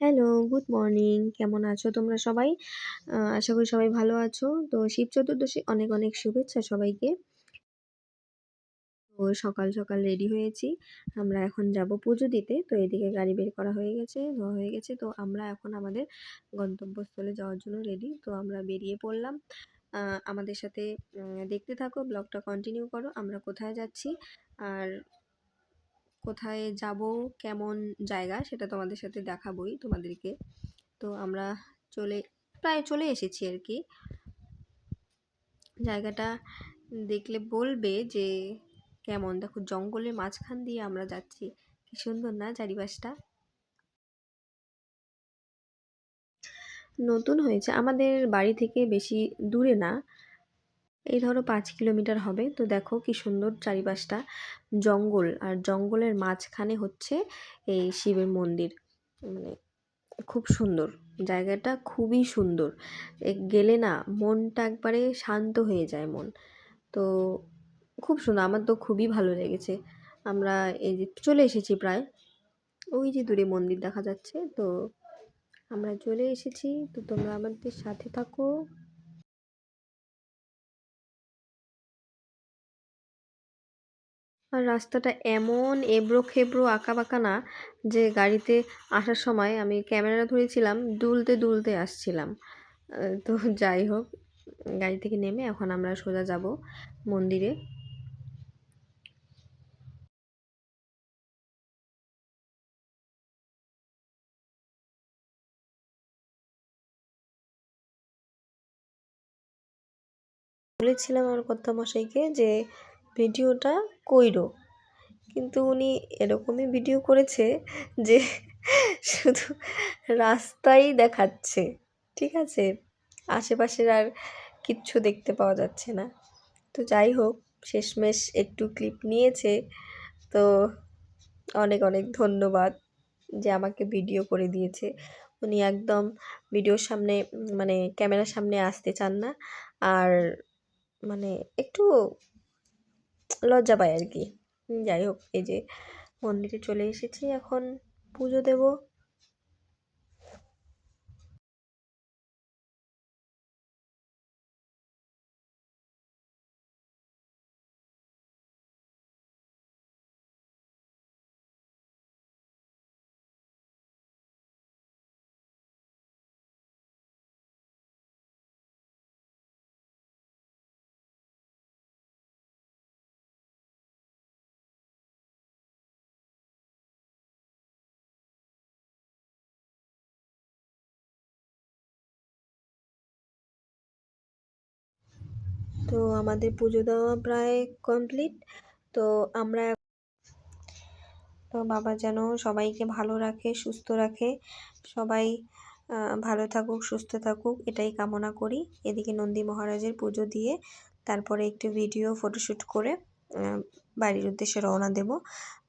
Hello, good morning. কেমন আছো তোমরা সবাই? আশা করি সবাই ভালো আছো। তো শিব চতুর্দশী অনেক, অনেক শুভেচ্ছা সবাইকে। তো সকাল, সকাল রেডি হয়েছি। আমরা এখন যাব পুজো দিতে। তো এদিকে গাড়ি বের করা হয়ে গেছে, ধোয়া হয়ে গেছে। তো আমরা এখন আমাদের গন্তব্যস্থলে যাওয়ার জন্য রেডি। তো আমরা বেরিয়ে পড়লাম। আমাদের সাথে দেখতে থাকো, ব্লগটা কন্টিনিউ করো। আমরা কোথায় যাচ্ছি আর কোথায় যাব, কেমন জায়গা সেটা তোমাদের সাথে দেখাবোই তোমাদেরকে। তো আমরা চলে, প্রায় চলে এসেছি আর কি। জায়গাটা দেখলে বলবে যে কেমন, দেখো জঙ্গলের মাঝখান দিয়ে আমরা যাচ্ছি। কি সুন্দর না চারিপাশটা? নতুন হয়েছে। আমাদের বাড়ি থেকে বেশি দূরে না। এই ধরো পাঁচ কিলোমিটার হবে। তো দেখো কি সুন্দর চারিপাশটা জঙ্গল। আর জঙ্গলের মাঝখানে হচ্ছে এই শিবের মন্দির। মানে খুব সুন্দর। জায়গাটা খুবই সুন্দর। গেলে না মনটা একবারে শান্ত হয়ে যায় মন। তো খুব সুন্দর। আমার তো খুবই ভালো লেগেছে। আমরা এই যে চলে এসেছি প্রায়। ওই যে দূরে মন্দির দেখা যাচ্ছে। তো আমরা চলে এসেছি। তো তোমরা আমাদের সাথে থাকো। আর রাস্তাটা এমন এবড়ো খেবড়ো আঁকা বাঁকা না যে গাড়িতে আসার সময় আমি ক্যামেরা ধরেছিলাম, দুলতে দুলতে আসছিলাম। তো যাই হোক, গাড়ি থেকে নেমে এখন আমরা সোজা যাব মন্দিরে। বলেছিলাম আমার কর্তামশাইকে যে ভিডিওটা কইরো। কিন্তু উনি এরকমই ভিডিও করেছে যে শুধু রাস্তাই দেখাচ্ছে, ঠিক আছে? আশেপাশের আর কিচ্ছু দেখতে পাওয়া যাচ্ছে না। তো যাই হোক, শেষমেশ একটু ক্লিপ নিয়েছে। তো অনেক অনেক ধন্যবাদ যে আমাকে ভিডিও করে দিয়েছে। উনি একদম ভিডিওর সামনে মানে ক্যামেরার সামনে আসতে চান না। আর মানে একটু লজ্জা পায় আর কি। যাই হোক এই যে মন্দিরে চলে এসেছি এখন পুজো দেব। তো আমাদের পুজো দেওয়া প্রায় কমপ্লিট তো আমরা তো বাবা যেন সবাইকে ভালো রাখে, সুস্থ রাখে। সবাই ভালো থাকুক, সুস্থ থাকুক, এটাই কামনা করি। এদিকে নন্দী মহারাজের পুজো দিয়ে তারপরে একটু ভিডিও ফটোশ্যুট করে বাড়ির উদ্দেশ্যে রওনা দেব।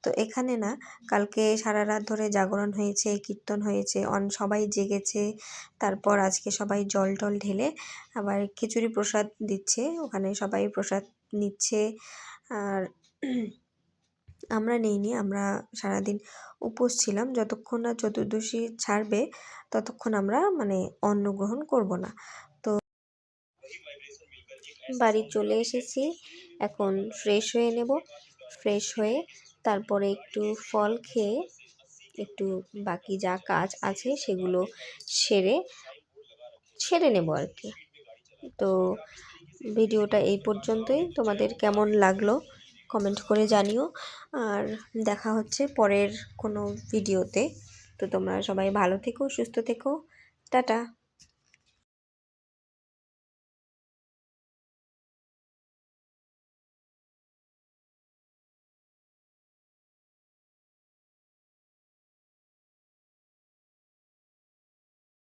তো এখানে না, কালকে সারা রাত ধরে জাগরণ হয়েছে, কীর্তন হয়েছে, অন, সবাই জেগেছে, তারপর আজকে সবাই জল টল ঢেলে আবার খিচুড়ি প্রসাদ দিচ্ছে, ওখানে সবাই প্রসাদ নিচ্ছে। আর আমরা নিইনি, আমরা সারাদিন উপোস ছিলাম, যতক্ষণ না চতুর্দশী ছাড়বে, ততক্ষণ আমরা মানে অন্ন গ্রহণ করব না। তো বাড়ি চলে এসেছি এখন ফ্রেশ হয়ে নেব। ফ্রেশ হয়ে তারপরে একটু ফল খেয়ে একটু বাকি যা কাজ আছে সেগুলো সেরে সেরে নেব আর কি। তো ভিডিওটা এই পর্যন্তই। তোমাদের কেমন লাগল কমেন্ট করে জানিও। আর দেখা হচ্ছে পরের কোনো ভিডিওতে। তো তোমরা সবাই ভালো থেকো, সুস্থ থেকো। টাটা।